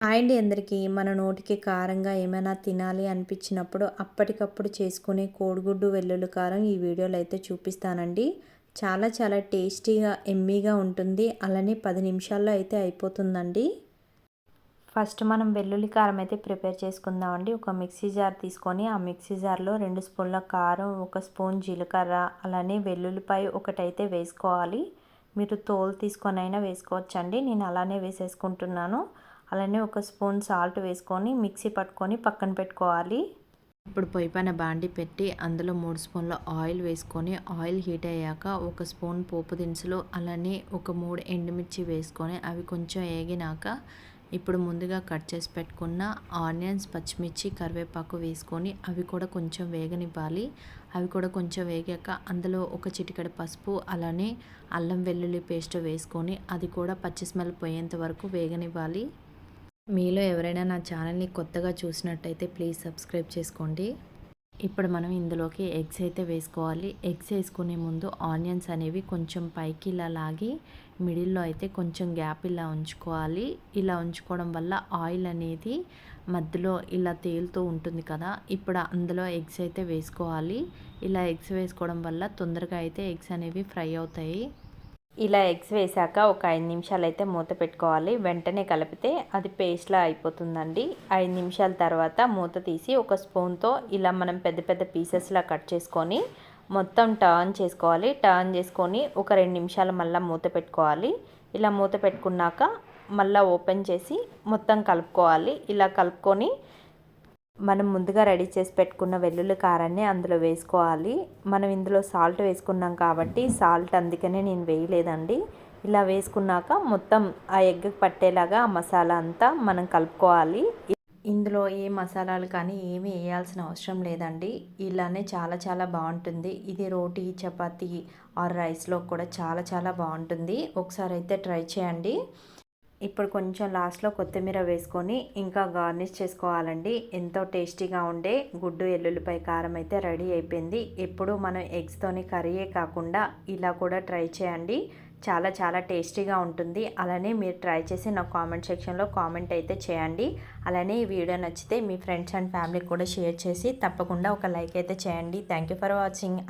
Hi అండి అందరికీ మన నోటికి కారంగా ఏమైనా తినాలి అనిపించినప్పుడు అప్పటికప్పుడు చేసుకునే కోడిగుడ్డు వెల్లుల్లి కారం ఈ వీడియోలో అయితే చూపిస్తానండి. చాలా చాలా టేస్టీగా ఎమ్మీగా ఉంటుంది. అలానే పది నిమిషాల్లో అయితే అయిపోతుందండి. ఫస్ట్ మనం వెల్లుల్లి కారం అయితే ప్రిపేర్ చేసుకుందామండి. ఒక మిక్సీ జార్ తీసుకొని ఆ మిక్సీ జార్లో రెండు స్పూన్ల కారం ఒక స్పూన్ జీలకర్ర అలానే వెల్లుల్లిపాయ ఒకటైతే వేసుకోవాలి. మీరు తోలు తీసుకొని అయినా వేసుకోవచ్చండి. నేను అలానే వేసేసుకుంటున్నాను. అలానే ఒక స్పూన్ సాల్ట్ వేసుకొని మిక్సీ పట్టుకొని పక్కన పెట్టుకోవాలి. ఇప్పుడు పొయ్యి పైన బాండి పెట్టి అందులో మూడు స్పూన్ల ఆయిల్ వేసుకొని ఆయిల్ హీట్ అయ్యాక ఒక స్పూన్ పోపు దినుసులు అలానే ఒక మూడు ఎండుమిర్చి వేసుకొని అవి కొంచెం వేగినాక ఇప్పుడు ముందుగా కట్ చేసి పెట్టుకున్న ఆనియన్స్ పచ్చిమిర్చి కరివేపాకు వేసుకొని అవి కూడా కొంచెం వేగనివ్వాలి. అవి కూడా కొంచెం వేగాక అందులో ఒక చిటికడ పసుపు అలానే అల్లం వెల్లుల్లి పేస్ట్ వేసుకొని అది కూడా పచ్చి స్మెల్ పోయేంత వరకు వేగనివ్వాలి. మీలో ఎవరైనా నా ఛానల్ని కొత్తగా చూసినట్టయితే ప్లీజ్ సబ్స్క్రైబ్ చేసుకోండి. ఇప్పుడు మనం ఇందులోకి ఎగ్స్ అయితే వేసుకోవాలి. ఎగ్స్ వేసుకునే ముందు ఆనియన్స్ అనేవి కొంచెం పైకి ఇలా లాగి మిడిల్లో అయితే కొంచెం గ్యాప్ ఇలా ఉంచుకోవాలి. ఇలా ఉంచుకోవడం వల్ల ఆయిల్ అనేది మధ్యలో ఇలా తేలుతూ ఉంటుంది కదా. ఇప్పుడు అందులో ఎగ్స్ అయితే వేసుకోవాలి. ఇలా ఎగ్స్ వేసుకోవడం వల్ల తొందరగా అయితే ఎగ్స్ అనేవి ఫ్రై అవుతాయి. ఇలా ఎగ్స్ వేసాక ఒక ఐదు నిమిషాలు అయితే మూత పెట్టుకోవాలి. వెంటనే కలిపితే అది పేస్ట్లా అయిపోతుందండి. ఐదు నిమిషాల తర్వాత మూత తీసి ఒక స్పూన్తో ఇలా మనం పెద్ద పెద్ద పీసెస్లా కట్ చేసుకొని మొత్తం టర్న్ చేసుకోవాలి. టర్న్ చేసుకొని ఒక రెండు నిమిషాలు మళ్ళీ మూత పెట్టుకోవాలి. ఇలా మూత పెట్టుకున్నాక మళ్ళీ ఓపెన్ చేసి మొత్తం కలుపుకోవాలి. ఇలా కలుపుకొని మనం ముందుగా రెడీ చేసి పెట్టుకున్న వెల్లుల్లి కారాన్ని అందులో వేసుకోవాలి. మనం ఇందులో సాల్ట్ వేసుకున్నాం కాబట్టి సాల్ట్ అందుకనే నేను వేయలేదండి. ఇలా వేసుకున్నాక మొత్తం ఆ ఎగ్ పట్టేలాగా ఆ మసాలా అంతా మనం కలుపుకోవాలి. ఇందులో ఏ మసాలాలు కానీ ఏమీ వేయాల్సిన అవసరం లేదండి. ఇలానే చాలా చాలా బాగుంటుంది. ఇది రోటీ చపాతీ ఆర్ రైస్లో కూడా చాలా చాలా బాగుంటుంది. ఒకసారి అయితే ట్రై చేయండి. ఇప్పుడు కొంచెం లాస్ట్లో కొత్తిమీర వేసుకొని ఇంకా గార్నిష్ చేసుకోవాలండి. ఎంతో టేస్టీగా ఉండే గుడ్డు ఎల్లుల్లిపాయ కారం అయితే రెడీ అయిపోయింది. ఎప్పుడు మనం ఎగ్స్తోని కర్రీయే కాకుండా ఇలా కూడా ట్రై చేయండి. చాలా చాలా టేస్టీగా ఉంటుంది. అలానే మీరు ట్రై చేసి నా కామెంట్ సెక్షన్లో కామెంట్ అయితే చేయండి. అలానే ఈ వీడియో నచ్చితే మీ ఫ్రెండ్స్ అండ్ ఫ్యామిలీకి కూడా షేర్ చేసి తప్పకుండా ఒక లైక్ అయితే చేయండి. Thank for watching.